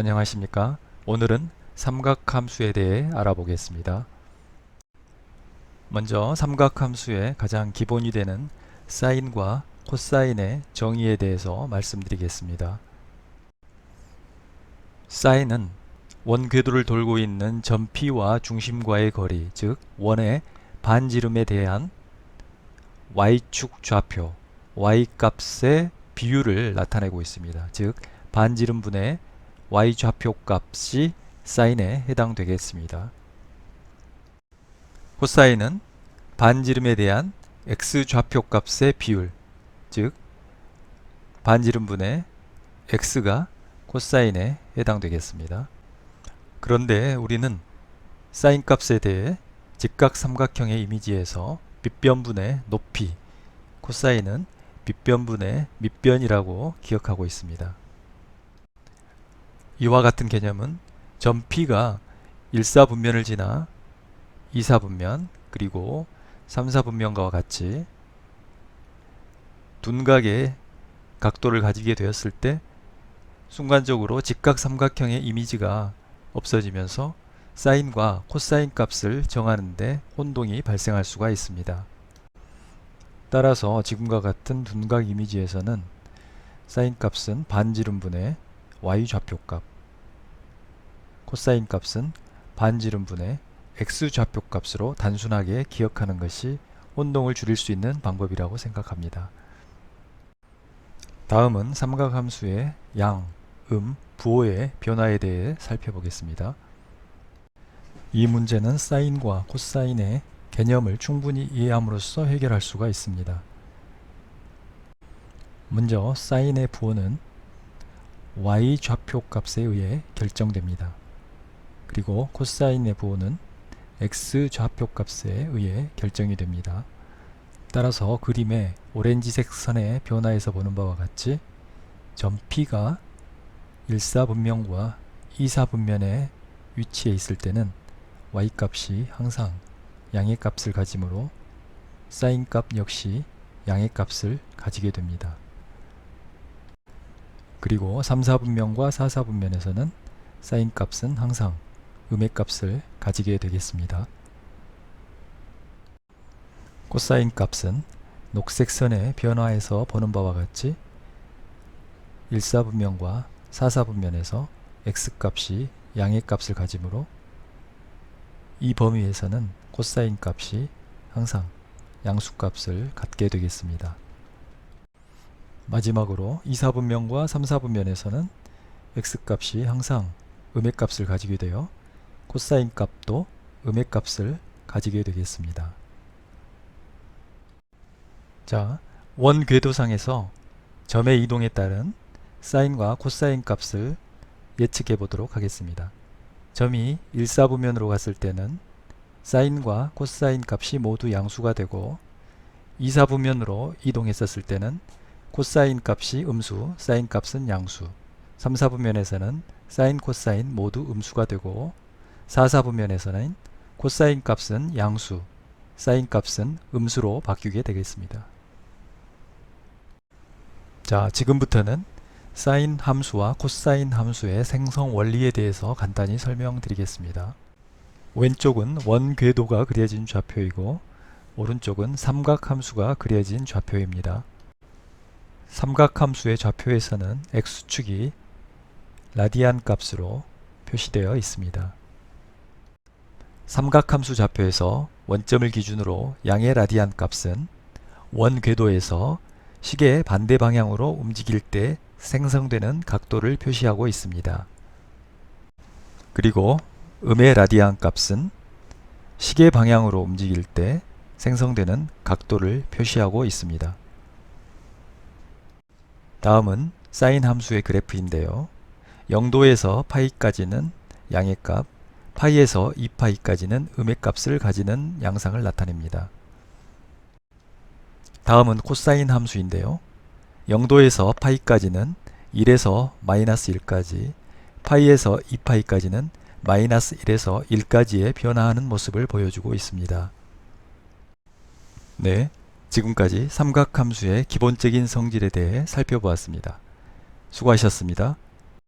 안녕하십니까? 오늘은 삼각함수에 대해 알아보겠습니다. 먼저 삼각함수의 가장 기본이 되는 사인과 코사인의 정의에 대해서 말씀드리겠습니다. 사인은 원궤도를 돌고 있는 점 P와 중심과의 거리 즉 원의 반지름에 대한 y축 좌표 y 값의 비율을 나타내고 있습니다. 즉 반지름분의 y 좌표 값이 사인에 해당되겠습니다. 코사인은 반지름에 대한 x 좌표 값의 비율, 즉 반지름분의 x가 코사인에 해당되겠습니다. 그런데 우리는 사인 값에 대해 직각 삼각형의 이미지에서 밑변분의 높이, 코사인은 밑변분의 밑변이라고 기억하고 있습니다. 이와 같은 개념은 점 P가 1사분면을 지나 2사분면 그리고 3사분면과 같이 둔각의 각도를 가지게 되었을 때 순간적으로 직각 삼각형의 이미지가 없어지면서 사인과 코사인 값을 정하는데 혼동이 발생할 수가 있습니다. 따라서 지금과 같은 둔각 이미지에서는 사인 값은 반지름분의 y 좌표값 코사인 값은 반지름분의 x 좌표 값으로 단순하게 기억하는 것이 혼동을 줄일 수 있는 방법이라고 생각합니다. 다음은 삼각함수의 양, 음, 부호의 변화에 대해 살펴보겠습니다. 이 문제는 사인과 코사인의 개념을 충분히 이해함으로써 해결할 수가 있습니다. 먼저 사인의 부호는 y 좌표 값에 의해 결정됩니다. 그리고 코사인의 부호는 x 좌표 값에 의해 결정이 됩니다. 따라서 그림의 오렌지색 선의 변화에서 보는 바와 같이 점 P가 1사분면과 2사분면에 위치해 있을 때는 y 값이 항상 양의 값을 가지므로 사인 값 역시 양의 값을 가지게 됩니다. 그리고 3, 4분면과 4, 4분면에서는 사인 값은 항상 음의 값을 가지게 되겠습니다. 코사인 값은 녹색 선의 변화에서 보는 바와 같이 1사분면과 4사분면에서 x값이 양의 값을 가지므로 이 범위에서는 코사인 값이 항상 양수값을 갖게 되겠습니다. 마지막으로 2사분면과 3사분면에서는 x값이 항상 음의 값을 가지게 되어 코사인 값도 음의 값을 가지게 되겠습니다. 자, 원 궤도상에서 점의 이동에 따른 사인과 코사인 값을 예측해 보도록 하겠습니다. 점이 1사분면으로 갔을 때는 사인과 코사인 값이 모두 양수가 되고 2사분면으로 이동했었을 때는 코사인 값이 음수, 사인 값은 양수 3사분면에서는 사인, 코사인 모두 음수가 되고 4사분면에서는 코사인 값은 양수, 사인 값은 음수로 바뀌게 되겠습니다. 자, 지금부터는 사인 함수와 코사인 함수의 생성 원리에 대해서 간단히 설명드리겠습니다. 왼쪽은 원궤도가 그려진 좌표이고 오른쪽은 삼각함수가 그려진 좌표입니다. 삼각함수의 좌표에서는 x축이 라디안 값으로 표시되어 있습니다. 삼각함수 좌표에서 원점을 기준으로 양의 라디안 값은 원 궤도에서 시계의 반대 방향으로 움직일 때 생성되는 각도를 표시하고 있습니다. 그리고 음의 라디안 값은 시계 방향으로 움직일 때 생성되는 각도를 표시하고 있습니다. 다음은 사인 함수의 그래프인데요. 0도에서 파이까지는 양의 값, 파이에서 2파이까지는 음의 값을 가지는 양상을 나타냅니다. 다음은 코사인 함수인데요. 0도에서 파이까지는 1에서 마이너스 1까지, 파이에서 2파이까지는 마이너스 1에서 1까지의 변화하는 모습을 보여주고 있습니다. 네, 지금까지 삼각함수의 기본적인 성질에 대해 살펴보았습니다. 수고하셨습니다.